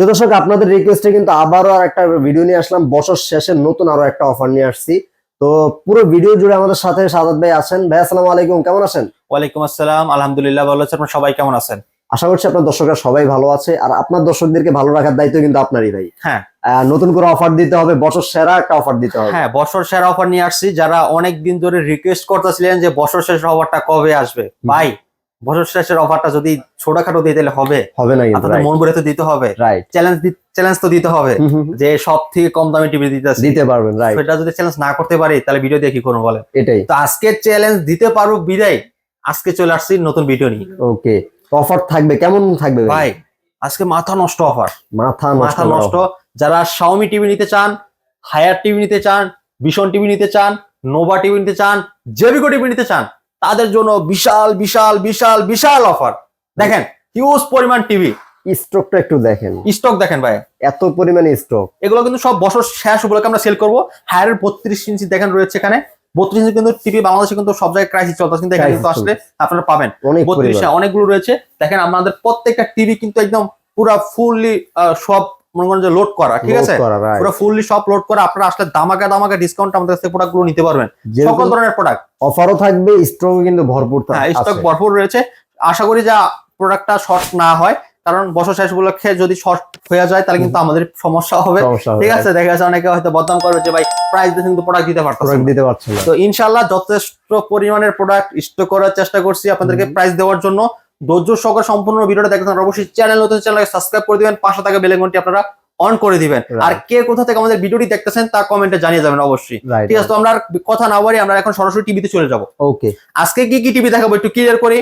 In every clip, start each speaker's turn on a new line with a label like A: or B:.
A: প্রিয় দর্শক আপনাদের রিকোয়েস্টে কিন্তু আবারও আর একটা ভিডিও নিয়ে আসলাম। বছর শেষে নতুন আরও একটা অফার নিয়ে আসছি। তো পুরো ভিডিও জুড়ে আমাদের সাথে সাদাত ভাই আছেন। ভাই আসসালামু আলাইকুম। কেমন আছেন?
B: ওয়ালাইকুম আসসালাম। আলহামদুলিল্লাহ ভালো আছেন আপনারা সবাই কেমন আছেন?
A: আশা করছি আপনার দর্শকরা সবাই ভালো আছে। আর আপনার দর্শকদেরকে ভালো রাখার দায়িত্ব কিন্তু আপনারই ভাই।
B: হ্যাঁ।
A: নতুন করে অফার দিতে হবে বছর সেরা একটা অফার দিতে হবে।
B: হ্যাঁ বছর সেরা অফার নিয়ে আসছি। যারা অনেক দিন ধরে রিকোয়েস্ট করতেছিলেন যে বছর শেষের অফারটা কবে আসবে। ভাই বছর শেষের অফারটা যদি ছোটখাটো দিয়ে দিলে হবে।
A: হবে না
B: আপনাদের মন ভরে তো দিতে হবে।
A: রাইট
B: চ্যালেঞ্জ চ্যালেঞ্জ তো দিতে হবে। যে সব থেকে কম দামে টিভি দিতে
A: দিতে পারবেন রাইট
B: সেটা যদি চ্যালেঞ্জ না করতে পারি তাহলে ভিডিও দিয়ে কি করব বলেন
A: এটাই।
B: তো আজকে চ্যালেঞ্জ দিতে পারব বিদায়। আজকে চলে আসছি নতুন ভিডিও নিয়ে।
A: ওকে অফার থাকবে কেমন থাকবে ভাই?
B: আজকে মাথা নষ্ট অফার
A: মাথা
B: মাথা নষ্ট। যারা শাওমি টিভি নিতে চান হায়ার টিভি নিতে চান ভীষণ টিভি নিতে চান নোভা টিভি নিতে চান জেবিকো টিভি নিতে চান তাদের জন্য বিশাল বিশাল বিশাল বিশাল অফার দেখেন হিউজ পরিমাণ টিভি
A: স্টকটা একটু দেখেন।
B: স্টক দেখেন ভাই।
A: এত পরিমাণে স্টক
B: এগুলো কিন্তু সব বছর শেষ উপলক্ষে আমরা সেল করব। হায়ারের বত্রিশ ইঞ্চি দেখেন রয়েছে এখানে। বত্রিশ ইঞ্চি কিন্তু টিভি বাংলাদেশে কিন্তু সব জায়গায় ক্রাইসিস চলতেছে কিন্তু এখানে কিন্তু আসলে আপনারা পাবেন। বত্রিশে অনেকগুলো রয়েছে। দেখেন আমাদের প্রত্যেকটা টিভি কিন্তু একদম পুরা ফুললি সব মনে করেন যে লোড করা ঠিক আছে? পুরো ফুললি সব লোড করা আপনারা আসলে দামাকা দামাকা ডিসকাউন্ট আমাদের কাছে প্রোডাক্টগুলো নিতে পারবেন। সকল ধরনের প্রোডাক্ট
A: অফারও থাকবে স্টক কিন্তু ভরপুর
B: হ্যাঁ স্টক ভরপুর রয়েছে। আশা করি যা প্রোডাক্টটা শর্ট না হয় কারণ বছর শেষ উপলক্ষে যদি শর্ট হয়ে যায় তাহলে কিন্তু আমাদের সমস্যা হবে। ঠিক আছে? দেখা যাচ্ছে অনেকে হয়তো বদনাম করবে যে ভাই প্রাইস দিয়ে কিন্তু প্রোডাক্ট দিতে না।
A: দিতে পারছে
B: তো ইনশাল্লাহ যথেষ্ট পরিমাণের প্রোডাক্ট স্টক করার চেষ্টা করছি আপনাদেরকে। প্রাইস দেওয়ার জন্য। ধৈর্য সহকারে সম্পূর্ণ ভিডিওটা দেখেন অবশ্যই চ্যানেল নতুন চ্যানেলকে সাবস্ক্রাইব করে দিবেন পাশে থাকা বেল আইকনটি আপনারা অন করে দিবেন। আর কে কোথা থেকে আমাদের ভিডিওটি দেখতেছেন তা কমেন্টে জানিয়ে যাবেন অবশ্যই। ঠিক আছে তো আমরা আর কথা না বাড়ি আমরা এখন সরাসরি টিভিতে চলে যাব।
A: ওকে
B: আজকে কি কি টিভি দেখাবো একটু ক্লিয়ার করি?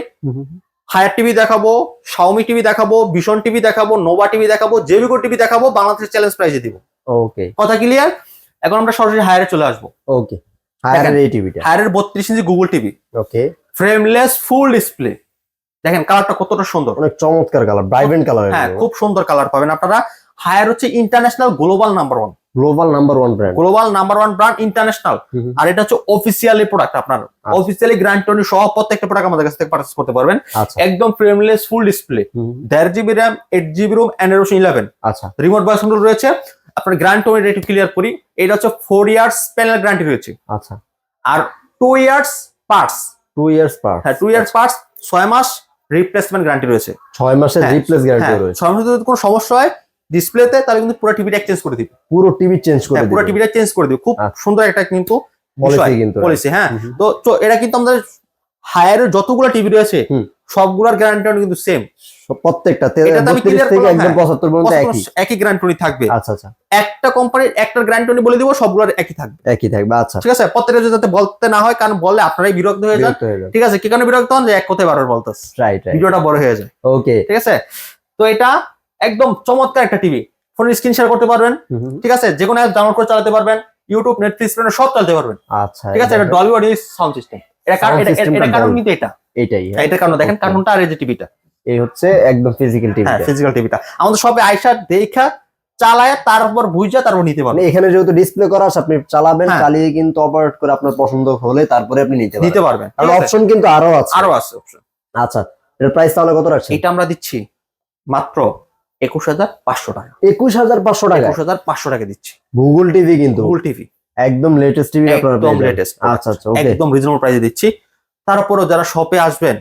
B: হায়ার টিভি দেখাবো শাওমি টিভি দেখাবো ভীষণ টিভি দেখাবো নোভা টিভি দেখাবো জেবিকো টিভি দেখাবো বাংলাদেশের চ্যালেঞ্জ প্রাইজে দিব।
A: ওকে
B: কথা ক্লিয়ার এখন আমরা সরাসরি হায়ারে চলে আসব।
A: ওকে হায়ার এই টিভিটা
B: হায়ারের বত্রিশ ইঞ্চি Google TV
A: okay
B: frameless full display দেখেন কালারটা কতটা সুন্দর।
A: অনেক চমৎকার কালার ব্রাইভেন্ট কালার
B: হ্যাঁ খুব সুন্দর কালার পাবেন আপনারা। হায়ার হচ্ছে international global number one
A: global number one brand
B: global number one brand international আর এটা হচ্ছে অফিসিয়ালি প্রোডাক্ট আপনার।
A: আচ্ছা।
B: অফিসিয়ালি গ্রান্টনি সহ প্রত্যেকটা প্রোডাক্ট আমাদের কাছ থেকে পারচেস করতে পারবেন।
A: আচ্ছা।
B: একদম ফ্রেমলেস ফুল ডিসপ্লে দেড় GB RAM eight GB ROM Android eleven
A: আচ্ছা।
B: রিমোট ভয়েস কন্ট্রোল রয়েছে। আপনার গ্রান্টনি একটু ক্লিয়ার করি। এটা হচ্ছে ফোর ইয়ার্স প্যানেল গ্যারান্টি রয়েছে।
A: আচ্ছা।
B: আর two years parts
A: two years পার
B: হ্যাঁ টু ইয়ার্স পার্টস ছয় মাস রিপ্লেসমেন্ট গ্যারান্টি রয়েছে
A: ছয় মাসের
B: হ্যাঁ,
A: রিপ্লেস গ্যারান্টি
B: হ্যাঁ,
A: রয়েছে
B: ছয় মাসের যদি কোনো সমস্যা হয় ডিসপ্লেতে তাহলে কিন্তু পুরো টিভিটা চেঞ্জ করে দিবে
A: পুরো টিভি চেঞ্জ করে
B: হ্যাঁ, পুরো টিভিটা চেঞ্জ করে দিবে খুব
A: আচ্ছা।
B: সুন্দর একটা কিন্তু
A: পলিসি কিন্তু।
B: পলিসি হ্যাঁ
A: হুম।
B: তো তো এটা কিন্তু আমাদের হায়ারের যতগুলো টিভি রয়েছে। সবগুলোর গ্যারান্টি কিন্তু সেম
A: প্রত্যেকটা
B: এটা তো আমি
A: 32
B: clear
A: থেকে একদম
B: হ্যাঁ।
A: পঁচাত্তর পর্যন্ত একই।
B: একই গ্যারান্টি থাকবে।
A: আচ্ছা আচ্ছা।
B: একটা কোম্পানির একটা গ্যারান্টি বলে দিব সবগুলোর একই থাকবে।
A: একই থাকবে আচ্ছা।
B: ঠিক আছে? প্রত্যেকটা যাতে বলতে না হয় কারণ বললে আপনারাই বিরক্ত হয়ে যান। ঠিক আছে? কি কারণে বিরক্ত হন যে এক কথায় বারবার বলতেছে।
A: রাইট
B: ভিডিওটা বড় হয়ে যায়।
A: ওকে
B: ঠিক আছে? তো এটা একদম চমৎকার একটা টিভি ফোনের স্ক্রিন শেয়ার করতে পারবেন। ঠিক আছে? যে কোনো অ্যাপ ডাউনলোড করে চালাতে পারবেন। ইউটিউব নেটফ্লিক্স সব চালাতে পারবেন।
A: আচ্ছা
B: ঠিক আছে? এটা ডলবি অডিও সাউন্ড সিস্টেম এটা কারণ এটা কারণ। কিন্তু এটা।
A: এটাই হ্যাঁ।
B: এটা কারণ দেখেন. কার্টুনটা আর এই যে টিভিটা।
A: এই হচ্ছে একদম ফিজিক্যাল টিভি
B: হ্যাঁ ফিজিক্যাল টিভিটা আমাদের সবে আইসা দেখা চালায় তারপর বুঝা তারপর নিতে
A: মানে
B: পারবেন
A: এখানে যেহেতু ডিসপ্লে করা আছে আপনি চালাবেন
B: হ্যাঁ।
A: চালিয়ে কিন্তু অপারেট করে আপনার পছন্দ হলে তারপরে আপনি নিতে
B: নিতে
A: পারবেন। আর অপশন কিন্তু আরও আছে।
B: আরও আছে অপশন
A: আচ্ছা এর প্রাইস তাহলে কত রাখছেন?
B: এটা আমরা দিচ্ছি মাত্র একুশ হাজার পাঁচশো টাকা।
A: একুশ হাজার পাঁচশো টাকা?
B: একুশ হাজার পাঁচশো টাকা দিচ্ছি।
A: গুগল টিভি কিন্তু।
B: গুগল টিভি
A: একদম লেটেস্ট টিভি আপনারা
B: একদম latest
A: আচ্ছা আচ্ছা
B: একদম রিজনেবল প্রাইসে দিচ্ছি। তারপরও যারা শপে আসবেন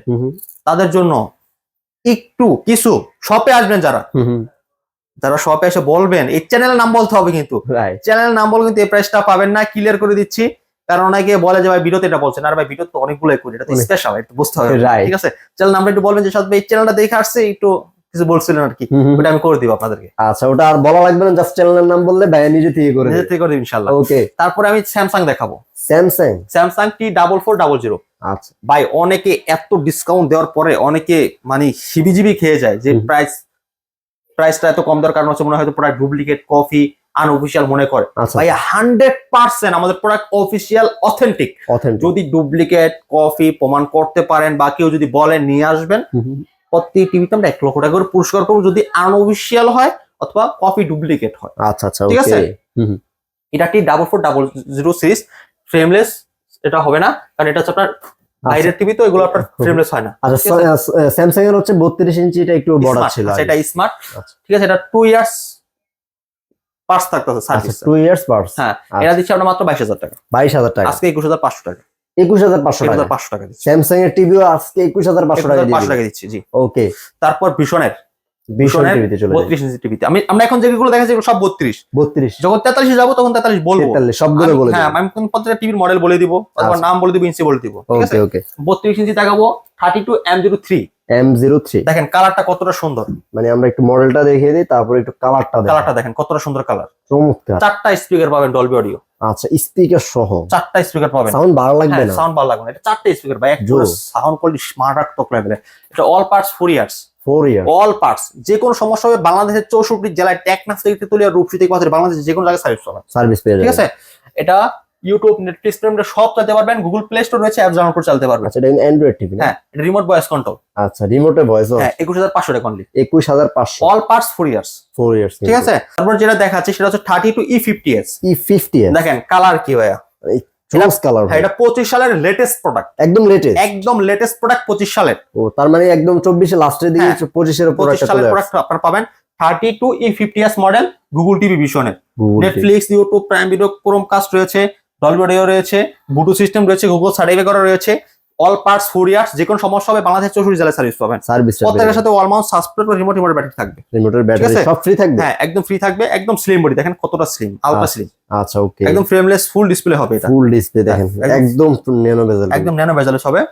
B: তাদের জন্য একটু কিছু শপে আসবেন যারা। যারা শপে এসে বলবেন এই চ্যানেলের নাম বলতে হবে কিন্তু।
A: রাইট
B: চ্যানেলের নাম বলে কিন্তু এই প্রাইসটা পাবেন না ক্লিয়ার করে দিচ্ছি। কারণ অনেকে বলে যে ভাই ভিডিওতে এটা বলছেন আর ভাই বিরত তো অনেকগুলো করি এটা তো স্পেশাল একটু বুঝতে হবে. ঠিক আছে? চ্যানেল নামটা একটু বলবেন যে সাথে এই চ্যানেলটা দেখে আসছে একটু কিছু বলছিলেন আর কি ওটা আমি করে দিব আপনাদেরকে।
A: আচ্ছা ওটা আর বলা লাগবে না জাস্ট চ্যানেলের নাম বললে ভাইয়া নিজে থেকে করে
B: নিজের থেকে করে দিব ইনশাল্লাহ
A: ওকে
B: তারপরে আমি স্যামসাং দেখাবো।
A: Samsung
B: Samsung T double four double zero
A: আচ্ছা।
B: ভাই অনেকে এত ডিসকাউন্ট দেওয়ার পরে অনেকে মানে হিবিজিবি খেয়ে যায় যে প্রাইস প্রাইসটা এত কম দেওয়ার কারণ হচ্ছে মনে হয় প্রোডাক্ট ডুপ্লিকেট কফি আনঅফিসিয়াল মনে করে।
A: আচ্ছা।
B: ভাই হান্ড্রেড পার্সেন্ট আমাদের প্রোডাক্ট অফিসিয়াল অথেন্টিক যদি ডুপ্লিকেট কফি প্রমাণ করতে পারেন বা কেউ যদি বলেন নিয়ে আসবেন প্রত্যেক টিভিতে আমরা এক লক্ষ টাকা করে পুরস্কার করব যদি আনঅফিসিয়াল হয় অথবা কফি ডুপ্লিকেট হয়।
A: আচ্ছা আচ্ছা
B: ঠিক আছে? এটা একটি double four double zero series frameless এটা হবে না কারণ এটা হচ্ছে আপনার বাইরের টিভি তো এগুলো আপনার ফ্রেমলেস হয় না।
A: আচ্ছা স্যামসাং এর হচ্ছে বত্রিশ ইঞ্চি এটা একটু বড় ছিল
B: আচ্ছা, এটা স্মার্ট
A: আচ্ছা।
B: ঠিক আছে এটা টু ইয়ার্স পার্স থাকতেছে সার্ভিস
A: টু ইয়ার্স পার্স
B: হ্যাঁ
A: আচ্ছা।
B: এটা দিচ্ছি আমরা মাত্র বাইশ হাজার টাকা।
A: বাইশ হাজার টাকা।
B: আজকে একুশ হাজার পাঁচশো টাকা।
A: একুশ হাজার পাঁচশো
B: একুশ
A: টাকা
B: হাজার পাঁচশো টাকা দিচ্ছি।
A: স্যামসাং এর টিভিও আজকে একুশ হাজার পাঁচশো
B: একুশ
A: টাকা
B: হাজার টাকা দিচ্ছি জি।
A: ওকে
B: তারপর ভীষণের আমি আমরা এখন যেগুলো এগুলো সব বত্রিশ।
A: বত্রিশ।
B: যখন তেতাল্লিশে যাব তখন তেতাল্লিশ বলব।
A: সবগুলো বলে
B: হ্যাঁ আমি টিভির মডেল বলে দিব অথবা
A: আচ্ছা।
B: নাম বলে দিব ইঞ্চি বলে দিব
A: ওকে ওকে
B: বত্রিশ ইঞ্চি দেখাবো thirty two M zero three
A: M zero three
B: দেখেন কালারটা কতটা সুন্দর।
A: মানে আমরা একটু মডেলটা দেখিয়ে দিই তারপর একটু কালারটা
B: কালারটা দেখেন কতটা সুন্দর কালার
A: চমৎকার।
B: চারটা স্পিকার পাবেন ডলবি অডিও
A: আচ্ছা স্পিকার সহ।
B: চারটা স্পিকার পাবেন।
A: সাউন্ড ভালো লাগবে না?
B: সাউন্ড ভালো লাগবে না। এটা চারটা স্পিকার ভাই সাউন্ড কোয়ালিটি রাখতক লেভেলে এটা all parts four years all parts যে কোনো সমস্যা হবে বাংলাদেশের চৌষট্টি জেলায় টেকনাফ থেকে তেতুলিয়া রূপসী থেকে কথা বাংলাদেশের যে কোনো জায়গায় সার্ভিস পাবেন।
A: সার্ভিস পেয়ে
B: ঠিক আছে? এটা ইউটিউব নেটফ্লিক্স প্রেমটা সব চালাতে পারবেন। গুগল প্লে স্টোর রয়েছে অ্যাপ ডাউনলোড করে চালাতে পারবেন।
A: আচ্ছা এটা অ্যান্ড্রয়েড টিভি
B: হ্যাঁ রিমোট ভয়েস কন্ট্রোল
A: আচ্ছা রিমোটে ভয়েস
B: হ্যাঁ একুশ হাজার পাঁচশো টাকা অনলি
A: একুশ হাজার পাঁচশো।
B: All parts four years
A: four years
B: ঠিক আছে? তারপর যেটা দেখাচ্ছে সেটা হচ্ছে thirty two E fifty S
A: E fifty
B: দেখেন কালার কি ভাইয়া?
A: চোস কালার
B: হ্যাঁ এটা পঁচিশ সালের লেটেস্ট প্রোডাক্ট
A: একদম লেটেস্ট
B: একদম লেটেস্ট প্রোডাক্ট পঁচিশ সালের।
A: ও তার মানে একদম চব্বিশে লাস্টের দিকে
B: হ্যাঁ,
A: পঁচিশের উপর
B: পঁচিশ
A: একটা
B: সালের প্রোডাক্ট আপনারা পাবেন thirty two E fifty S model Google TV ভিশনের Netflix YouTube Prime Video Chromecast রয়েছে ডলবি রয়েছে ব্লুটুথ সিস্টেম রয়েছে গুগল সার্টিফাই করা রয়েছে অল পার্টস ফোর ইয়ার্স যে কোনো সমস্যা হবে বাংলাদেশের চৌষট্টি জেলায় সার্ভিস পাবেন।
A: সার্ভিস
B: প্রত্যেকের সাথে wall mount subscribe remote remote battery থাকবে।
A: রিমোটের ব্যাটারি সব ফ্রি থাকবে?
B: হ্যাঁ একদম ফ্রি থাকবে একদম স্লিম বডি দেখেন কতটা স্লিম আলট্রা
A: আচ্ছা,
B: স্লিম
A: আচ্ছা ওকে
B: একদম ফ্রেমলেস ফুল ডিসপ্লে হবে এটা।
A: ফুল ডিসপ্লে দেখেন
B: হ্যাঁ, একদম-
A: একদম ন্যানো বেজেল
B: একদম ন্যানো ভেজালেস হবে।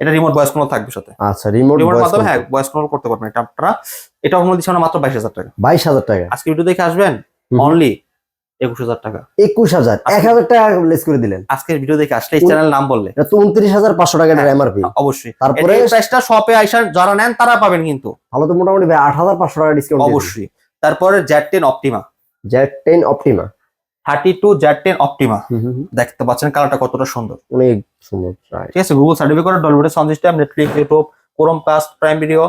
B: এটা রিমোট ভয়েস কন্ট্রোল থাকবে সাথে।
A: আচ্ছা রিমোট
B: রিমোটের মাধ্যমে হ্যাঁ ভয়েস কন্ট্রোল করতে পারবেন এটা আপনারা। এটা আপনারা দিচ্ছি মাত্র বাইশ হাজার টাকা।
A: বাইশ হাজার টাকা।
B: আজকে ভিডিও দেখে আসবেন? অনলি একুশ হাজার টাকা।
A: একুশ হাজার। এক হাজার টাকা লেস করে দিলেন।
B: আজকের ভিডিও দেখে আসলে এই চ্যানেল নাম বললে।
A: তো উনত্রিশ হাজার পাঁচশো টাকা
B: হ্যাঁ।
A: এমআরপি
B: অবশ্যই।
A: তারপরে
B: প্রাইসটা শপে আইসা যারা নেন তারা পাবেন কিন্তু।
A: ভালো তো মোটামুটি ভাই আট হাজার পাঁচশো টাকা ডিসকাউন্ট
B: অবশ্যই। তারপরে Z ten Optima
A: Z ten Optima
B: thirty two Z ten Optima দেখতে পাচ্ছেন কালারটা কতটা সুন্দর।
A: অনেক সুন্দর
B: ঠিক আছে Google certificate ডলবিটের sound system Netflix YouTube Chromecast Prime video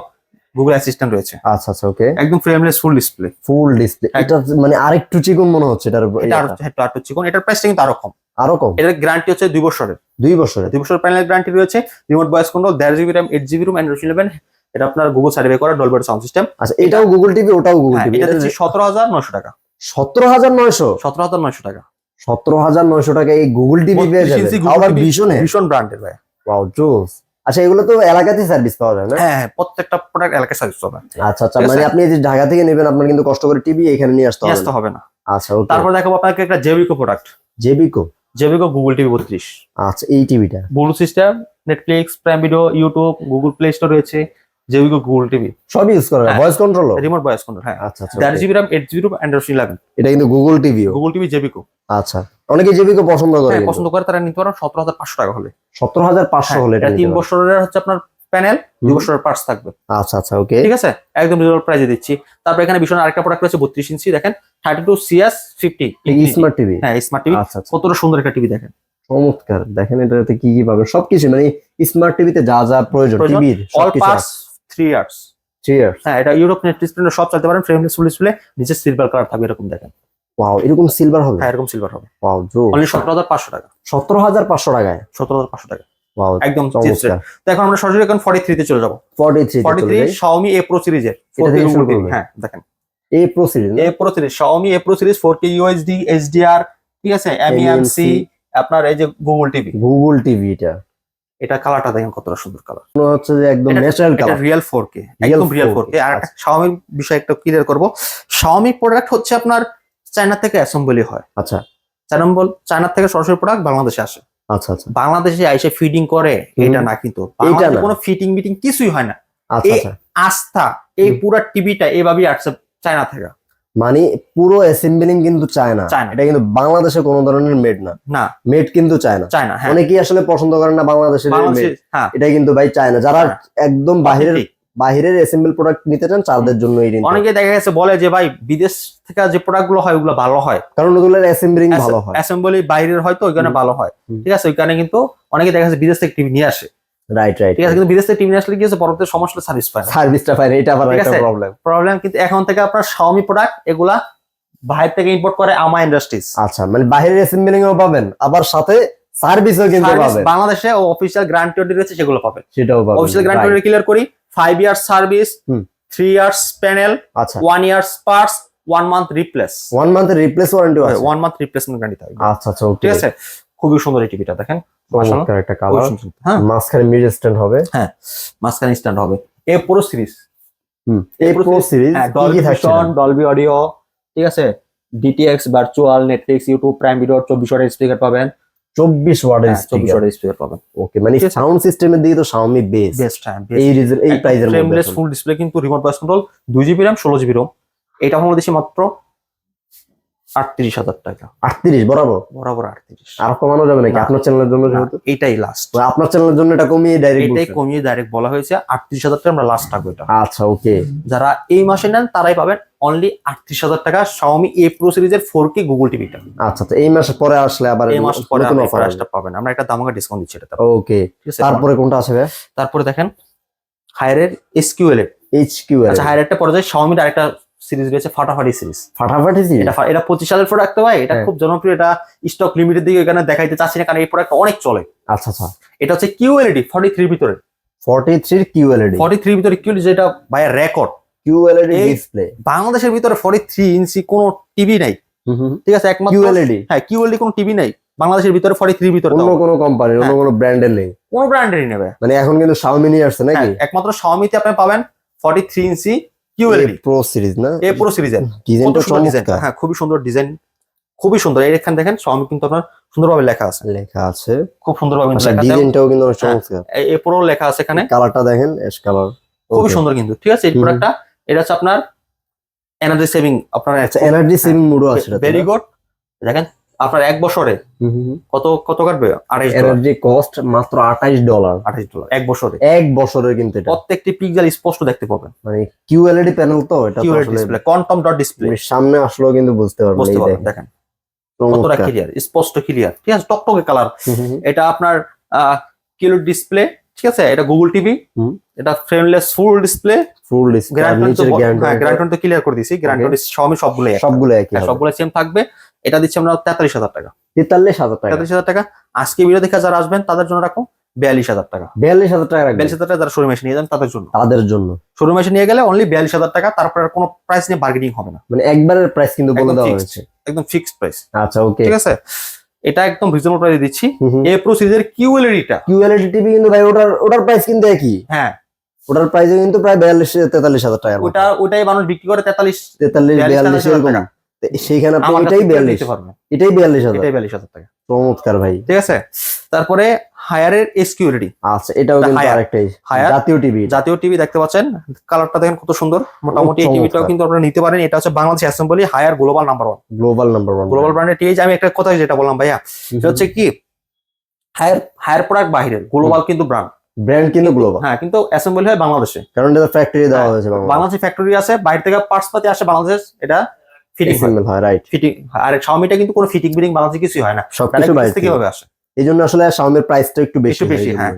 B: Google assistant রয়েছে।
A: আচ্ছা আচ্ছা ওকে
B: একদম frameless full display
A: full display এটা মানে আরেকটু চিকন মনে হচ্ছে এটার
B: এটা আরও
A: ইয়েটা।
B: একটু আরও চিকন। এটার প্রাইসটা কিন্তু আরও কম।
A: আরও কম?
B: এটার গ্যারান্টি হচ্ছে দুই বছরের।
A: দুই বছরের?
B: দুই বছর প্যানেল গ্যারান্টি রয়েছে। রিমোট ভয়েস কন্ট্রোল দেড় GB RAM eight GB ROM Android eleven এটা আপনার গুগল সার্ভে করা ডলবিটের সাউন্ড সিস্টেম
A: আচ্ছা এটাও গুগল টিভি ওটাও গুগল টিভি
B: এটা দিচ্ছি সতেরো হাজার নয়শো টাকা।
A: সতেরো হাজার নয়শো?
B: সতেরো হাজার নয়শো টাকা।
A: সতেরো হাজার নয়শো টাকা এই গুগল টিভি পেয়ে
B: 32
A: যাবে আবার ভীষণে।
B: ভীষণ ব্র্যান্ডের ভাই
A: ওয়াও জোস। আচ্ছা এগুলো তো এলাকাতেই সার্ভিস পাওয়া যায় না?
B: হ্যাঁ হ্যাঁ প্রত্যেকটা প্রোডাক্ট এলাকায় সার্ভিস পাবে
A: আচ্ছা আচ্ছা মানে আপনি যদি ঢাকা থেকে নেবেন আপনার কিন্তু কষ্ট করে টিভি এখানে নিয়ে আসতে হবে।
B: আসতে হবে না।
A: আচ্ছা ওকে
B: তারপর দেখাবো আপনাকে একটা জেবিকো প্রোডাক্ট
A: জেবিকো
B: জেবিকো গুগল টিভি বত্রিশ।
A: আচ্ছা এই টিভিটা
B: blue system Netflix Prime Video YouTube Google Play Store রয়েছে। জেবিকো গুগল টিভি
A: সব ইউজ করা। Voice control
B: remote voice control হ্যাঁ
A: আচ্ছা
B: দেড় GB RAM eight GB Android eleven
A: এটা কিন্তু গুগল টিভিও
B: গুগল টিভি জেবিকো
A: আচ্ছা অনেকে জেবিকো পছন্দ করে
B: হ্যাঁ পছন্দ করে তারা নিতে পারেন সতেরো হাজার পাঁচশো টাকা হলে।
A: সতেরো হাজার পাঁচশো
B: হ্যাঁ,
A: হলে
B: এটা তিন বছরের হচ্ছে আপনার প্যানেল দুই বছরের পার্টস থাকবে।
A: আচ্ছা আচ্ছা ওকে
B: ঠিক আছে? একদম রিজনেবল প্রাইসে দিচ্ছি। তারপর এখানে ভীষণ আরেকটা প্রোডাক্ট রয়েছে বত্রিশ ইঞ্চি দেখেন thirty two CS fifty
A: smart TV
B: হ্যাঁ স্মার্ট টিভি
A: আচ্ছা আচ্ছা।
B: কতটা সুন্দর একটা টিভি দেখেন।
A: চমৎকার। দেখেন এটাতে কি কি পাবেন? সবকিছু মানে স্মার্ট টিভিতে যা যা প্রয়োজন টিভির
B: অল পার্টস থ্রি ইয়ার্স
A: চিয়ার
B: হ্যাঁ এটা ইউরোপ প্রিন্টার সব চালাতে পারেন ফ্রেমলেস ফুল ডিসপ্লে নিচে সিলভার কালার থাকবে এরকম দেখেন।
A: ওয়াও এরকম সিলভার হবে?
B: হ্যাঁ এরকম সিলভার হবে।
A: ওয়াও জো
B: অনলি সতেরো হাজার পাঁচশো টাকা।
A: সতেরো হাজার পাঁচশো টাকায়?
B: সতেরো হাজার পাঁচশো টাকা।
A: ওয়াও
B: একদম
A: চমৎকার।
B: তো এখন আমরা সরাসরি এখন ফর্টি থ্রিতে চলে যাব।
A: Forty three
B: forty three Xiaomi A Pro সিরিজের। হ্যাঁ দেখেন।
A: এই Pro series
B: A Pro series Xiaomi A Pro series four K UHD HDR ঠিক আছে? এমইএমসি আপনার এই যে গুগল টিভি
A: গুগল টিভি এটা
B: এটা কালারটা দেখেন কতটা সুন্দর কালার
A: হচ্ছে যে একদম natural colour
B: real four K
A: Real
B: একদম রিয়েল
A: 4K
B: আর একটা শাওমির বিষয় একটা ক্লিয়ার করব। শাওমি প্রোডাক্ট হচ্ছে আপনার চায়না থেকে অ্যাসেম্বলি হয়।
A: আচ্ছা।
B: চায়না চায়না থেকে সরাসরি প্রোডাক্ট বাংলাদেশে আসে।
A: আচ্ছা আচ্ছা।
B: বাংলাদেশে এসে ফিডিং করে এটা না কিন্তু।
A: এটা
B: কোনো ফিটিং মিটিং কিছুই হয় না।
A: আচ্ছা আচ্ছা।
B: আস্থা এই। পুরা টিভিটা এভাবেই আসছে চায়না থেকে।
A: মানে পুরো অ্যাসেম্বলিং কিন্তু চায় না এটা কিন্তু বাংলাদেশে কোনো ধরনের মেড না।
B: না।
A: মেড কিন্তু চায় না
B: চায়না হ্যাঁ।
A: অনেকেই আসলে পছন্দ করেন না বাংলাদেশের
B: বাংলাদেশে
A: মেড
B: হ্যাঁ।
A: এটা কিন্তু ভাই চায় না যারা
B: হ্যাঁ।
A: একদম বাহিরের বাহিরের অ্যাসেম্বল প্রোডাক্ট নিতে চান তাদের জন্য এই
B: অনেকে দেখা গেছে বলে যে ভাই বিদেশ থেকে যে প্রোডাক্টগুলো হয় ওগুলো ভালো হয়।
A: কারণ ওগুলোর অ্যাসেম্বলিং ভালো হয়।
B: অ্যাসেম্বলি বাইরের হয়তো ওইখানে
A: হুম।
B: ভালো হয়। ঠিক আছে ওইখানে কিন্তু অনেকে দেখা যাচ্ছে বিদেশ থেকে টিভি নিয়ে আসে।
A: রাইট রাইট
B: ঠিক আছে কিন্তু বিদেশ থেকে টিভি আসলে কি হচ্ছে পরবর্তী সমস্যা সার্ভিস পায়
A: সার্ভিসটা না, এটা আবার একটা প্রবলেম
B: প্রবলেম কিন্তু এখন থেকে আপনার শাওমি প্রোডাক্ট এগুলা বাইরে থেকে ইম্পোর্ট করে আমা ইন্ডাস্ট্রিজ
A: আচ্ছা মানে বাহিরের অ্যাসেম্বলিং ও পাবেন আবার সাথে সার্ভিসও কিন্তু পাবেন।
B: বাংলাদেশে অফিসিয়াল গ্যারান্টি রয়েছে সেগুলো পাবেন।
A: সেটাও পাবেন Right.
B: গ্যারান্টি ক্লিয়ার করি ফাইভ ইয়ার্স সার্ভিস
A: হুম।
B: থ্রি ইয়ার্স প্যানেল
A: আচ্ছা।
B: One years parts one month replace
A: one মান্থের replace warranty আছে।
B: ওয়ান মান্থ রিপ্লেসমেন্ট গ্যারান্টি থাকবে।
A: আচ্ছা আচ্ছা
B: ঠিক আছে? খুবই সুন্দর এই টিভিটা দেখেন।
A: চমৎকার একটা কালার
B: হ্যাঁ।
A: মাঝখানে মিড স্ট্যান্ড হবে।
B: হ্যাঁ মাঝখানে স্ট্যান্ড হবে। এ পুরো সিরিজ
A: হুম এই
B: পুরো
A: series
B: Dolby Vision Dolby Audio ঠিক আছে? DTX virtual Netflix YouTube Prime Video চব্বিশ ওয়াটের স্পিকার পাবেন।
A: 24 ওয়াটের
B: হ্যাঁ, চব্বিশ ওয়াটের স্পিকার পাবেন।
A: ওকে মানে সাউন্ড সিস্টেমের দিকে তো বেস
B: বেস্ট হ্যাঁ
A: এই রিজন এই প্রাইজের মধ্যে
B: ফুল ডিসপ্লে কিন্তু রিমোট ভয়েস কন্ট্রোল দুই জিবি র্যাম ষোলো জিবি রোম এটা আমরা দেশে মাত্র আটত্রিশ হাজার টাকা।
A: 38 বরাবর?
B: বরাবর আটত্রিশ।
A: আর কমানো যাবে নাকি? আপনার চ্যানেলের জন্য যেহেতু?
B: এটাই লাস্ট
A: আপনার চ্যানেলের জন্য এটা কমিয়ে ডাইরেক্ট
B: এটাই কমিয়ে ডাইরেক্ট বলা হয়েছে আটত্রিশ হাজার টাকা আমরা লাস্ট থাকব এটা।
A: আচ্ছা ওকে
B: যারা এই মাসে নেন তারাই পাবেন অনলি আটত্রিশ হাজার টাকা Xiaomi A Pro সিরিজের ফোর কে গুগল টিভিটা
A: আচ্ছা তো এই মাসে পরে আসলে আবার
B: এই মাস পরে
A: নতুন অফার
B: প্রাইসটা পাবেন। আমরা একটা দামাকা ডিসকাউন্ট দিচ্ছি এটা
A: ওকে তারপরে কোনটা ভাই?
B: তারপরে দেখেন হায়ারের এসকিউএল
A: এইচকিউ
B: আচ্ছা হায়ার একটা পর্যায়ে Xiaomi এর আরেকটা সিরিজ রয়েছে ফাটাফাটি সিরিজ।
A: ফাটাফাটি সিরিজ?
B: এটা এটা পঁচিশ হাজার প্রোডাক্ট ভাই এটা
A: হ্যাঁ।
B: খুব জনপ্রিয় এটা স্টক লিমিটেড দিকে এখানে দেখাইতে চাচ্ছি না কারণ এই প্রোডাক্ট অনেক চলে।
A: আচ্ছা আচ্ছা।
B: এটা হচ্ছে কিউএলইডি ফর্টি থ্রির ভিতরে।
A: 43 কিউএলইডি
B: ফর্টি থ্রির ভিতরে কিউএলইডি যেটা ভাই রেকর্ড
A: কিউএলইডি ডিসপ্লে
B: বাংলাদেশের ভিতরে ফর্টি থ্রি ইঞ্চি কোনো টিভি নাই। ঠিক আছে একমাত্র
A: কিউএলইডি
B: হ্যাঁ কিউএলডি কোনো টিভি নাই। বাংলাদেশের ভিতরে ফর্টি থ্রির ভিতরে
A: অন্য। কোনো কোম্পানির অন্য
B: হ্যাঁ।
A: কোনো ব্র্যান্ডের নেই।
B: কোন ব্র্যান্ডেরই নেবে
A: মানে এখন কিন্তু Xiaomi নিয়ে আসছে নাকি?
B: হ্যাঁ, একমাত্র Xiaomi-তে আপনি পাবেন ফর্টি থ্রি ইঞ্চি কিউএলডি
A: প্রো সিরিজ না?
B: এ পুরো সিরিজের
A: ডিজাইনটা চমৎকার।
B: হ্যাঁ খুবই সুন্দর ডিজাইন খুবই সুন্দর। এই এখানে দেখেন Xiaomi কিন্তু আপনার সুন্দরভাবে লেখা আছে।
A: লেখা আছে।
B: খুব সুন্দরভাবে কিন্তু
A: আচ্ছা ডিজাইনটাও কিন্তু অনেক
B: হ্যাঁ।
A: চমৎকার।
B: এ- পুরো লেখা আছে এখানে।
A: কালারটা দেখেন অ্যাশ কালার
B: খুবই সুন্দর কিন্তু। ঠিক আছে এই। প্রোডাক্টটা এটা হচ্ছে আপনার এনার্জি সেভিং আপনার
A: এনার্জি সেভিং মোডও আছে
B: ভেরি গুড দেখেন আপনার এক বছরে কত কত কাটবে? ডলার।
A: এনার্জি কস্ট মাত্র 28 ডলার।
B: আড়াইশ ডলার এক বছরে।
A: এক বছরের কিন্তু
B: প্রত্যেকটি পিক্সেল স্পষ্ট দেখতে পাবেন।
A: মানে কিউএলইডি প্যানেল তো এটা
B: ডিসপ্লে কোয়ান্টাম ডট ডিসপ্লে
A: সামনে আসলেও কিন্তু বুঝতে পারবেন
B: বুঝতে পারবেন
A: দেখেন।
B: কতটা ক্লিয়ার স্পষ্ট ক্লিয়ার ঠিক আছে টকটকে কালার। এটা আপনার কিউএলইডি ডিসপ্লে ঠিক আছে? এটা গুগল টিভি। এটা frameless full display
A: full display
B: guarantee তো ক্লিয়ার করে দিয়েছি গ্যারান্টি Xiaomi সবগুলো
A: সবগুলো একই।
B: সবগুলো সেম থাকবে। এটা দিচ্ছি আমরা তেতাল্লিশ হাজার টাকা।
A: 43000 টাকা।
B: তেতাল্লিশ হাজার টাকা। আজকে ভিডিও দেখে যারা আসবেন তাদের জন্য রাখো বিয়াল্লিশ হাজার টাকা।
A: 42000 টাকা রাখবেন।
B: বিয়াল্লিশ হাজার টাকা যারা শোরুমে এসে নিয়ে যান তাদের জন্য।
A: তাদের জন্য।
B: শোরুমে এসে নিয়ে গেলে অনলি বিয়াল্লিশ হাজার টাকা তারপরে কোনো প্রাইস নিয়ে বার্গেনিং হবে না।
A: মানে একবারের প্রাইস কিন্তু বলে দেওয়া হয়েছে।
B: একদম ফিক্সড প্রাইস
A: আচ্ছা ওকে
B: ঠিক আছে? এটা একদম রিজনেবল প্রাইসে দিচ্ছি। এ প্রো সিরিজের কিউএলইডিটা
A: কিউএলইডি টিভি কিন্তু ভাই ওটার ওটার প্রাইস কিন্তু একই।
B: হ্যাঁ।
A: ওটার প্রাইস কিন্তু প্রায় 42 43000 টাকা
B: ওটা ওটাই মানুষ বিক্রি করে তেতাল্লিশ
A: 43
B: 42,000
A: 42 এরকম
B: টাকা।
A: সেইখানে আপনি এটাই বিয়াল্লিশ। এটাই বিয়াল্লিশ হাজার।
B: এটাই বিয়াল্লিশ হাজার টাকা।
A: চমৎকার ভাই।
B: ঠিক আছে? তারপরে হায়ারের এসকিউরিটি
A: আচ্ছা এটাও
B: এটা
A: কিন্তু. আরেকটাই
B: Haier.
A: জাতীয় টিভি
B: জাতীয় টিভি দেখতে পাচ্ছেন? কালারটা দেখেন কত সুন্দর। মোটামুটি এই টিভিটাও কিন্তু আপনারা নিতে পারেন। এটা হচ্ছে Bangladesh assembly Haier global number one
A: global number one
B: global ব্র্যান্ডের টিভি আমি একটা কথা যেটা বললাম ভাইয়া সেটা হচ্ছে কি? হায়ার হায়ার প্রোডাক্ট বাহিরের গ্লোবাল কিন্তু ব্র্যান্ড
A: ব্র্যান্ড কিন্তু গ্লোবাল
B: হ্যাঁ কিন্তু অ্যাসেম্বলি হয় বাংলাদেশে।
A: কারণ এটা ফ্যাক্টরি দেওয়া
B: হ্যাঁ,
A: হয়েছে বাংলাদেশে।
B: ফ্যাক্টরি আছে বাইরে থেকে পার্টস পাতি আসে বাংলাদেশ। এটা ফিটিং হয়।
A: রাইট
B: ফিটিং আর Xiaomi-টা কিন্তু কোনো ফিটিং বিটিং বাংলাদেশে কিছুই হয় না।
A: সবকিছু বাইরে
B: থেকে। কীভাবে আসে?
A: এই জন্য আসলে শাওমির প্রাইসটা একটু বেশি
B: বেশি,
A: হয়।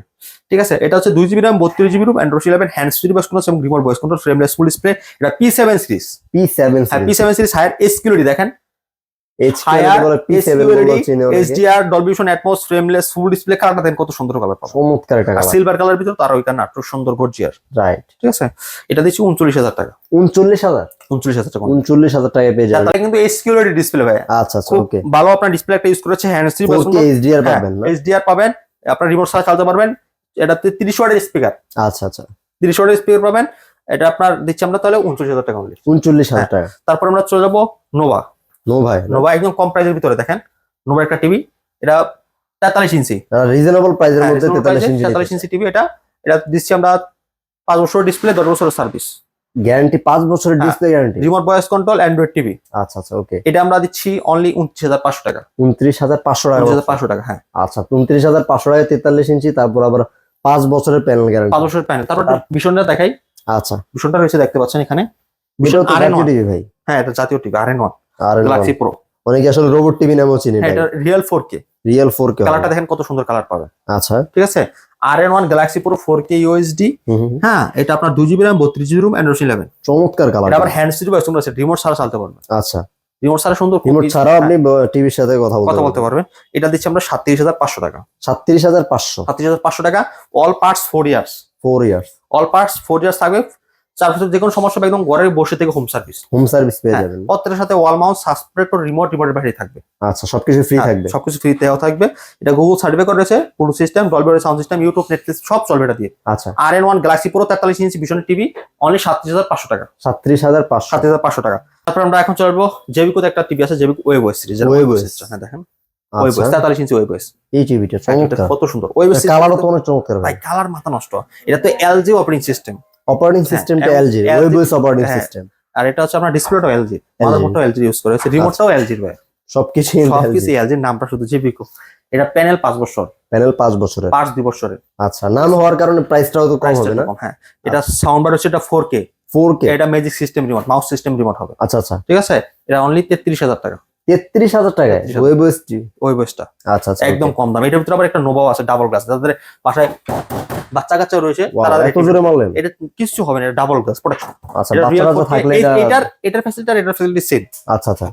B: ঠিক আছে এটা হচ্ছে দুই জিবি র্যাম বত্রিশ GB ROM Android eleven hands free কোনো এবং remote voice control frameless full display এটা P seven series
A: P
B: seven P seven series Haier security দেখেন। সিলভার কালার ভিতর তার ওইখানে আটশো সুন্দর গর্জিয়ার
A: রাইট
B: ঠিক আছে? এটা দিচ্ছি উনচল্লিশ হাজার টাকা।
A: 39000
B: উনচল্লিশ হাজার টাকা।
A: 39000 টাকা পেয়ে যাবেন।
B: তাহলে কিন্তু ডিসপ্লে ভাই।
A: আচ্ছা আচ্ছা ওকে
B: ভালো আপনার ডিসপ্লে একটা ইউজ করেছে হ্যান্ডস ফ্রি
A: 4K HDR পাবেন না।
B: এইচডিআর পাবেন আপনার রিমোট ছাড়া চালাতে পারবেন। এটাতে ওয়াটের স্পিকার
A: আচ্ছা আচ্ছা।
B: ওয়াটের স্পিকার পাবেন। এটা আপনার দিচ্ছি আমরা তাহলে উনচল্লিশ হাজার টাকা only।
A: 39000 টাকা।
B: তারপর আমরা চলে যাব নোভা
A: নো ভাই
B: নোভা একদম কম প্রাইসের ভিতরে দেখেন। নোভা একটা টিভি এটা তেতাল্লিশ ইঞ্চি।
A: রিজনেবল প্রাইসের
B: হ্যাঁ,
A: মধ্যে 43 ইঞ্চি
B: তেতাল্লিশ ইঞ্চি টিভি এটা। এটা দিচ্ছি আমরা পাঁচ বছর ডিসপ্লে দশ বছরের সার্ভিস
A: গ্যারান্টি 5 বছরের। Display guarantee
B: remote voice control Android TV
A: আচ্ছা আচ্ছা ওকে
B: এটা আমরা দিচ্ছি অনলি উনত্রিশ হাজার পাঁচশো টাকা।
A: 29500 টাকা
B: উনত্রিশ হাজার পাঁচশো টাকা হ্যাঁ।
A: আচ্ছা 29500 টাকা 43 ইঞ্চি তারপর আবার 5 বছরের প্যানেল গ্যারান্টি
B: পাঁচ বছরের প্যানেল তারপর ভীষণটা দেখাই।
A: আচ্ছা।
B: ভীষণটা রয়েছে দেখতে পাচ্ছেন এখানে।
A: বিষয় তো
B: আর
A: জাতীয় ভাই।
B: হ্যাঁ এটা জাতীয় টিভি আর এন ওয়ান
A: আর
B: গ্যালাক্সি প্রো
A: অনেকে আসলে রোবট টিভি নামেও চিনি
B: হ্যাঁ এটা real four K
A: real 4K হবে।
B: কালারটা দেখেন কত সুন্দর কালার পাবেন
A: আচ্ছা।
B: ঠিক আছে? আর N one Galaxy Pro four K UHD. হ্যাঁ এটা আপনার দুই জিবি র্যাম বত্রিশ জিবি রুম অ্যান্ড্রয়েড ইলেভেন
A: চমৎকার কালার
B: আবার হ্যান্ড ফ্রি বয়স আছে রিমোট ছাড়া চালতে পারবেন
A: আচ্ছা।
B: রিমোট ছাড়া সুন্দর
A: রিমোট
B: হ্যাঁ,
A: আপনি টিভির সাথে কথা বলতে
B: কথা বলতে পারবেন এটা দিচ্ছি আমরা সাতত্রিশ হাজার পাঁচশো টাকা।
A: সাতত্রিশ হাজার পাঁচশো।
B: সাতত্রিশ হাজার পাঁচশো টাকা all parts four years
A: four years
B: all parts four years থাকবে সার্ভিসের যে কোনো সমস্যা একদম ঘরে বসে থেকে হোম সার্ভিস
A: হোম সার্ভিস পেয়ে
B: হ্যাঁ,
A: যাবেন।
B: প্রত্যেকটার সাথে ওয়াল মাউন্ট সাসপেক্টর রিমোট রিমোটের ব্যাটারি থাকবে।
A: আচ্ছা সবকিছু ফ্রি
B: হ্যাঁ,
A: থাকবে।
B: সবকিছু ফ্রি দেওয়া থাকবে। এটা গুগল সার্টিফিকেট রয়েছে পুরো system Dolby sound system YouTube Netflix সব চলবে এটা দিয়ে।
A: আচ্ছা।
B: আর এন ওয়ান গ্যালাক্সি পুরো তেতাল্লিশ ইঞ্চি ভীষণের টিভি অনলি সাতত্রিশ হাজার পাঁচশো টাকা।
A: সাতত্রিশ হাজার পাঁচশো।
B: সাত হাজার পাঁচশো টাকা। তারপর আমরা এখন চলবো জেবিকোতে একটা টিভি আছে জেবিক ওয়েব ওয়েস সিরিজ
A: Wave OS।
B: হ্যাঁ দেখেন। ওয়েব
A: আচ্ছা
B: তেতাল্লিশ ইঞ্চি ওয়েব
A: এই টিভিটা
B: কত সুন্দর। ওয়েব ওয়েস
A: কালারও তো অনেক চমৎকার ভাই
B: কালার মাথা নষ্ট। এটা তো এলজি অপারেটিং সিস্টেম
A: অপারেটিং সিস্টেমটা এলজি
B: LG
A: অপারেটিং সিস্টেম
B: আর এটা হচ্ছে আপনার ডিসপ্লেটাও এলজি মাদারবোর্ডটাও এলজি ইউজ করেছে রিমোটটাও এলজির ভাই।
A: সবকিছু
B: সবকিছু এলজির নামটা শুধু জেবিকো এটা প্যানেল পাঁচ বছর।
A: প্যানেল পাঁচ বছরের।
B: পাঁচ দুই বছরের।
A: আচ্ছা নাম হওয়ার কারণে প্রাইসটাও তো কম হবে না?
B: হ্যাঁ। এটা সাউন্ড বার হচ্ছে এটা ফোর কে
A: ফোর কে
B: এটা magic system remote mouse system remote হবে।
A: আচ্ছা আচ্ছা।
B: ঠিক আছে? এটা অনলি তেত্রিশ হাজার টাকা।
A: তেত্রিশ হাজার টাকায়?
B: 33,000 ওই বয়সটা
A: আচ্ছা আচ্ছা
B: একদম কম দাম। এটার ভিতরে আবার একটা নোভাও আছে ডাবল গ্লাস যাদের বাসায় বাচ্চা কাচ্চা রয়েছে তারা
A: এত জোরে মারলেন?
B: এটা কিছু হবে না এটা ডাবল গ্লাস প্রোটেকশন
A: আচ্ছা বাচ্চা কাচ্চা থাকলে এটা
B: এটার এটার ফ্যাসিলিটি আর এটার ফ্যাসিলিটি সেম
A: আচ্ছা আচ্ছা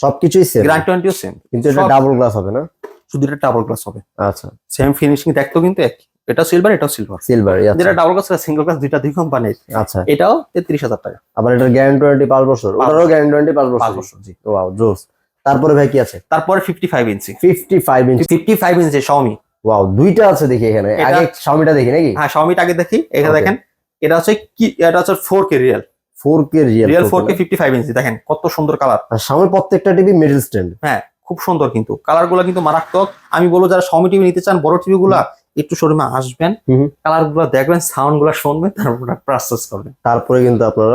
A: সবকিছুই সেম
B: গ্র্যান্ড টোয়েন্টিও সেম
A: কিন্তু এটা ডাবল গ্লাস হবে না?
B: শুধু এটা ডাবল গ্লাস হবে।
A: আচ্ছা।
B: সেম ফিনিশিং দেখতেও কিন্তু এক এটা সিলভার এটাও সিলভার
A: সিলভার
B: যেটা ডাবল গ্লাস সিঙ্গেল গ্লাস দুইটা দুই কোম্পানির
A: আচ্ছা।
B: এটাও তেত্রিশ হাজার টাকা।
A: আবার এটার গ্যারান্টি ওয়ারেন্টি পাঁচ বছর।
B: পাঁচ
A: ওটারও গ্যারান্টি ওয়ারেন্টি পাঁচ
B: পাঁচ
A: বছর।
B: বছর জি।
A: ওয়াও জোস। তারপরে ভাই কি আছে?
B: তারপরে ফিফটি ফাইভ ইঞ্চি
A: fifty five inch
B: fifty five ইঞ্চি শাওমি
A: ওয়াও দুইটা আছে দেখি এখানে। আগে শাওমিটা দেখি নাকি?
B: হ্যাঁ শাওমিটা আগে দেখি। এখানে দেখেন এটা হচ্ছে কি এটা হচ্ছে four K real
A: four K real
B: real four K fifty five ইঞ্চি দেখেন কত সুন্দর কালার
A: আর শাওমির প্রত্যেকটা টিভি মিডল স্ট্যান্ড
B: হ্যাঁ খুব সুন্দর কিন্তু। কালারগুলো কিন্তু মারাত্মক। আমি বলব যারা শাওমি টিভি নিতে চান বড় টিভি গুলা একটু শোরুমে আসবেন। কালারগুলো দেখবেন সাউন্ডগুলো শুনবেন তারপর প্রসেস করবেন।
A: তারপরে কিন্তু আপনারা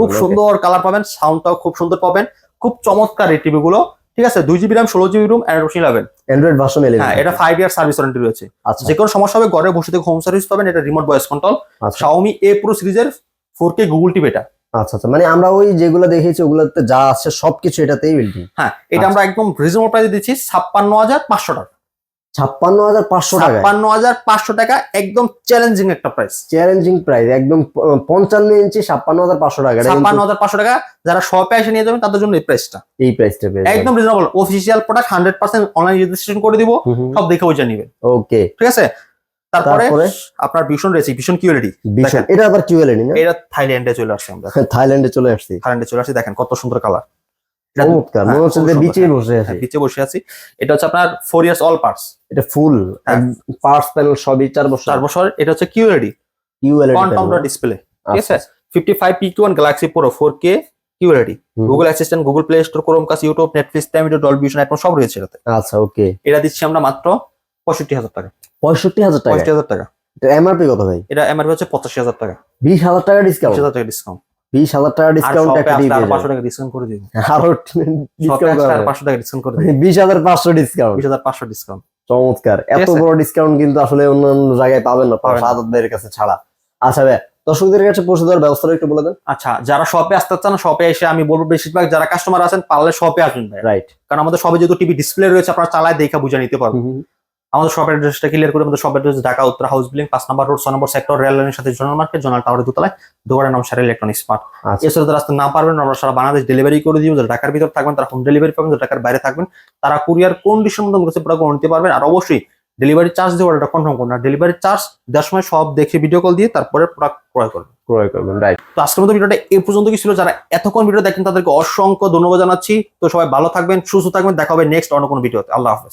B: খুব সুন্দর কালার পাবেন সাউন্ডটাও খুব সুন্দর পাবেন। খুব চমৎকার এই টিভি গুলো ঠিক আছে দুই জিবি রাম ষোলো GB ROM Android eleven
A: Android version eleven
B: হ্যাঁ এটা ফাইভ ইয়ার সার্ভিস ওয়ারেন্টি রয়েছে।
A: আচ্ছা।
B: যে কোনো সমস্যা হবে ঘরে বসে থেকে হোম সার্ভিস পাবেন এটা remote voice control Xiaomi A Pro সিরিজের ফোর কে গুগল টিভি এটা
A: আচ্ছা আচ্ছা। মানে আমরা ওই যেগুলো দেখেছি ওগুলোতে যা আছে সবকিছু এটাতেই বিল্ডিং
B: হ্যাঁ এটা
A: আচ্ছা।
B: আমরা একদম রিজনেবল প্রাইসে দিচ্ছি ছাপ্পান্ন হাজার পাঁচশো টাকা।
A: ছাপ্পান্ন হাজার পাঁচশো টাকা
B: ছাপ্পান্ন হাজার পাঁচশো টাকা একদম চ্যালেঞ্জিং একটা প্রাইস
A: চ্যালেঞ্জিং প্রাইস একদম পঞ্চান্ন ইঞ্চি ছাপ্পান্ন হাজার পাঁচশো টাকা।
B: ছাপ্পান্ন হাজার পাঁচশো টাকা যারা শপে এসে নিয়ে যাবেন তাদের জন্য এই প্রাইসটা
A: এই প্রাইসটা
B: একদম reasonable official product hundred percent online registration করে দিব। সব দেখে বুঝে নিবেন।
A: ওকে
B: ঠিক আছে? তারপরে? আপনার ভীষণ রয়েছে ভীষণ কিউরিটি
A: ভীষণ। এটা আবার কিউএলএনি না?
B: এটা থাইল্যান্ডে চলে আসছে আমরা।
A: থাইল্যান্ডে চলে আসছি।
B: থাইল্যান্ডে চলে আসছি দেখেন কত সুন্দর কালার
A: চমৎকার মনে হচ্ছে যে বিচে
B: হ্যাঁ।
A: বসে আছে।
B: নিচে বসে আছি। এটা হচ্ছে আপনার ফোর ইয়ার্স অল পার্টস
A: এটা ফুল
B: হ্যাঁ।
A: পার্টস প্যানেল সবই চার বছর
B: চার বছর এটা হচ্ছে কিউরিটি
A: কিউএলএডি
B: কোয়ান্টাম ডিসপ্লে ঠিক
A: আচ্ছা,
B: আছে Galaxy Pro. Google Assistant Google Play Store YouTube Netflix time video Dolby Vision সব রয়েছে এটাতে।
A: আচ্ছা ওকে
B: এটা দিচ্ছি আমরা মাত্র পঁয়ষট্টি হাজার টাকা।
A: পঁয়ষট্টি হাজার টাকা?
B: টাকা।
A: এমআরপি কত ভাই?
B: এটা এমআরপি হচ্ছে পঁচাশি হাজার টাকা।
A: বিশ হাজার টাকা
B: বিশ
A: ডিসকাউন্ট
B: হাজার টাকা ডিসকাউন্ট
A: বিশ হাজার টাকা ডিসকাউন্ট একটা
B: আসলে
A: টিভি
B: পাঁচশো টাকা ডিসকাউন্ট করে দিন আরও
A: ডিসকাউন্ট
B: পাঁচশো টাকা ডিসকাউন্ট করে দিন
A: বিশ হাজার পাঁচশো ডিসকাউন্ট
B: বিশ হাজার পাঁচশো ডিসকাউন্ট
A: চমৎকার। এত বড় ডিসকাউন্ট কিন্তু আসলে অন্যান্য জায়গায় পাবেন না
B: না।
A: কাছে ছাড়া। আচ্ছা ভাই দর্শকদের কাছে পৌঁছে দেওয়ার ব্যবস্থাটা একটু বলে দেন।
B: আচ্ছা যারা শপে আসতে চান শপে এসে আমি বলব বেশিরভাগ যারা কাস্টমার আছেন পারলে শপে আসবেন ভাই
A: রাইট
B: কারণ আমাদের শপে যেহেতু টিভি ডিসপ্লে রয়েছে আপনারা চালায় দেখে বুঝে নিতে পারবেন। আমাদের শপের অ্যাড্রেসটা ক্লিয়ার করে আমাদের শপের অ্যাড্রেস ঢাকা উত্তর হাউস বিল্ডিং পাঁচ নাম্বার রোড ছ নম্বর সেক্টর রেল লাইনের সাথে জোনাল মার্কেট জোনাল টাওয়ারের দোতলায় দোকানের নাম সারা ইলেকট্রনিক স্মার্ট
A: আচ্ছা।
B: এছাড়া যারা আসতে না পারবেন আমরা সারা বাংলাদেশ ডেলিভারি করে দিব। যারা ঢাকার ভিতর থাকবেন তারা হোম ডেলিভারি পাবেন যারা ঢাকার বাইরে থাকবেন তারা কুরিয়ার কন্ডিশন মতো কাছে প্রোডাক্ট নিতে পারবেন আর অবশ্যই ডেলিভারি চার্জ দিয়ে অর্ডারটা কনফার্ম করুন। আর ডেলিভারি চার্জ দেওয়ার সময় সব দেখে ভিডিও কল দিয়ে তারপরে প্রোডাক্ট ক্রয় করবেন।
A: ক্রয় করবেন রাইট
B: তো আজকের মতো ভিডিওটা এই পর্যন্ত কি ছিল? যারা এতক্ষণ ভিডিও দেখেন তাদেরকে অসংখ্য ধন্যবাদ জানাচ্ছি। তো সবাই ভালো থাকবেন সুস্থ থাকবেন। দেখা হবে নেক্সট অন্য কোনো ভিডিওতে। আল্লাহ হাফেজ।